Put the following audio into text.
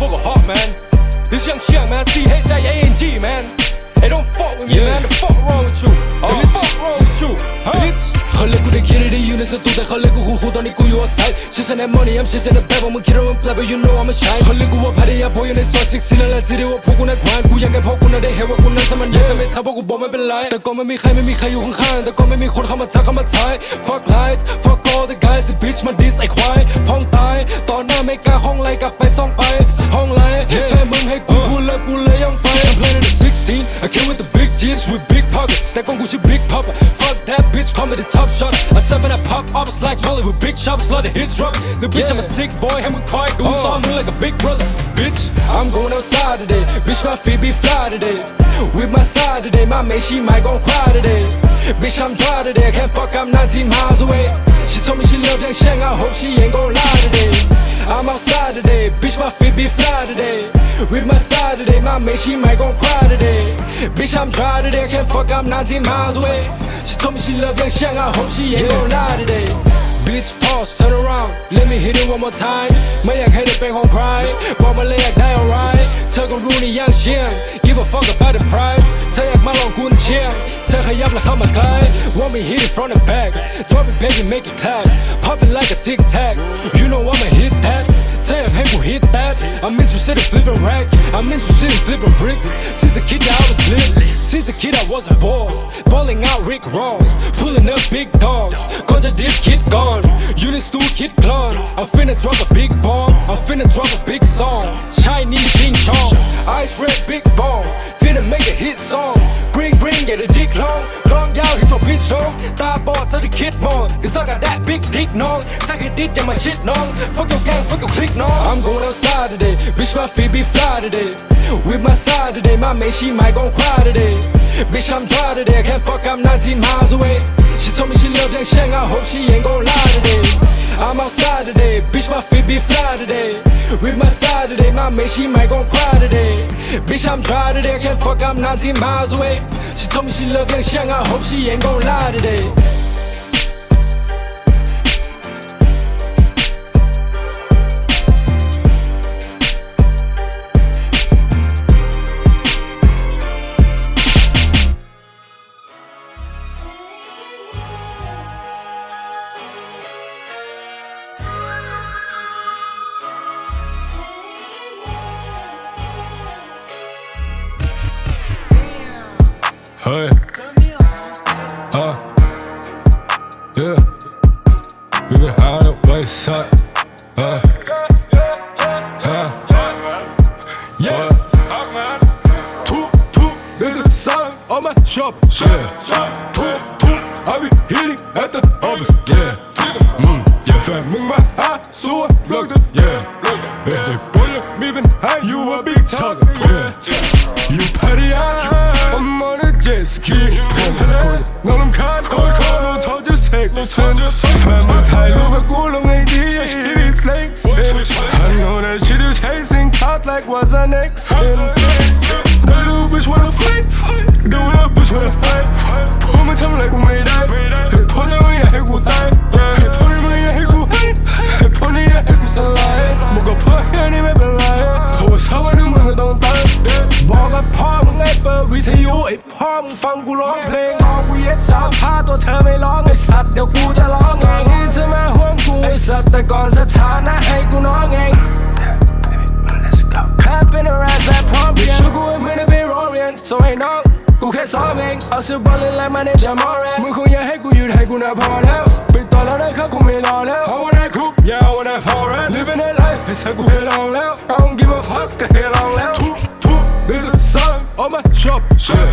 fuck a hot man. This young young man, C H I A N G man. Hey, don't fuck with yeah. man. The fuck wrong with you? Oh. The fuck wrong with you? Huh? Bitch. ขาเรียกกูได้คิดได้ยินในสตูแต่เขาเรียกกูหูหูตอนนี้กูอยู่ outside She's in that money I'm she's in the bag ว่ามึงคิดว่ามันแปลก but you know I'm a shine เขาเรียกกูว่าพัทยาโพอยู่ในซอยซิกซีนั่นแหละที่เรียกว่าพวกกูนักควานกูอยากให้พ่อกูน่ะได้เห็นว่ากูนั้นจะมันยังจะไม่ทำเพราะกูบอกไม่เป็นไรแต่ก็ไม่มีใครไม่มีใครอยู่ข้างๆแต่ก็ไม่มีคนเข้ามาทักเข้ามาทาย fuck lies fuck all the guys the bitch มั diss ไอ้ควายพ้องตายตอหน้าไมกาห้องไล่กลับไปซอง I seven, I pop, off like Molly with big chops, lot the hits drop. The bitch, yeah. I'm a sick boy, and we quiet dudes, oh. so I'm oh. like a big brother. Bitch, I'm going outside today. Bitch, my feet be fly today. With my side today, my mate, she might gon' cry today. Bitch, I'm dry today. I can't fuck, I'm 19 miles away love Yang Shang I hope she ain't gon' lie today I'm outside today bitch my feet be fly today with my side today my mate she might gon' cry today bitch I'm dry today I can't fuck I'm 19 miles away she told me she love Yang Shang I hope she ain't gon' lie today Bitch pause turn around let me hit it one more time ไม่อยากให้เธอเป็นของใครบอกมาเลยอยากได้ alright เธอก็รู้นี่ยังเชียง give a fuck about the price. Tell your mama I'm gonna cheat. Tell her I'm not half my prize. Want me hit it from the back, drop it baby make it clap, pop it like a tic tac. You know I'ma hit that. 这样屁股 hit that. I'm interested in flipping racks, I'm interested in flipping bricks. Since a kid I was lit, since a kid I was a boss. Balling out Rick Ross, pulling up big dogs. Got this kid gone, units two kid clone. I'm finna drop a big ball. Take a dick, that my shit no. Fuck your gang, fuck your click, no. I'm going outside today. Bitch, my feet be fly today. With my side today, my mate, she might gon' cry today. Bitch, I'm dry today. I can't fuck, I'm 19 miles away. She told me she love that shang, I hope she ain't gon' lie today. I'm outside today, bitch, my feet be fly today. With my side today, my mate, she might gon' cry today. Bitch, I'm dry today, I can't fuck, I'm 19 miles away. She told me she love that shang, I hope she ain't gon' lie today. Hey. Uh. Yeah. We been high on the west side. Uh. Yeah. Yeah. On my shop. Yeah. Two, two, I be hitting at the office. Yeah. Mm. Yeah. Fam, make my eye so I blocked it. Yeah. If they pull me behind you, will be talking. Yeah. You patty out. Ngọn núi khát, tôi khổ hơn. เธอไม่ร้องไอ้สัตว์เดี๋ยวกูจะร้องเองนี่จะมาห่วงกูไอ้สัตว์แต่ก่อนสถานะให้กูน้องเอง Clap in her ass แบบพร้อมเพรียงกูให้มึงได้ไปโรงเรียนส่งให้น้องกูแค่ซ้อมเองเอาซื้อบอลเลยแล้วมันจะมอแรมึงคงอยากให้กูหยุดให้กูน่ะพอแล้วปิดตอแล้วได้ครับกูไม่รอแล้ว I wanna cook yeah I wanna foreign living that life ให้สักกูให้ลองแล้ว I don't give a fuck ก็ให้ลองแล้ว Toot, toot, there's a sign on my shop. Yeah.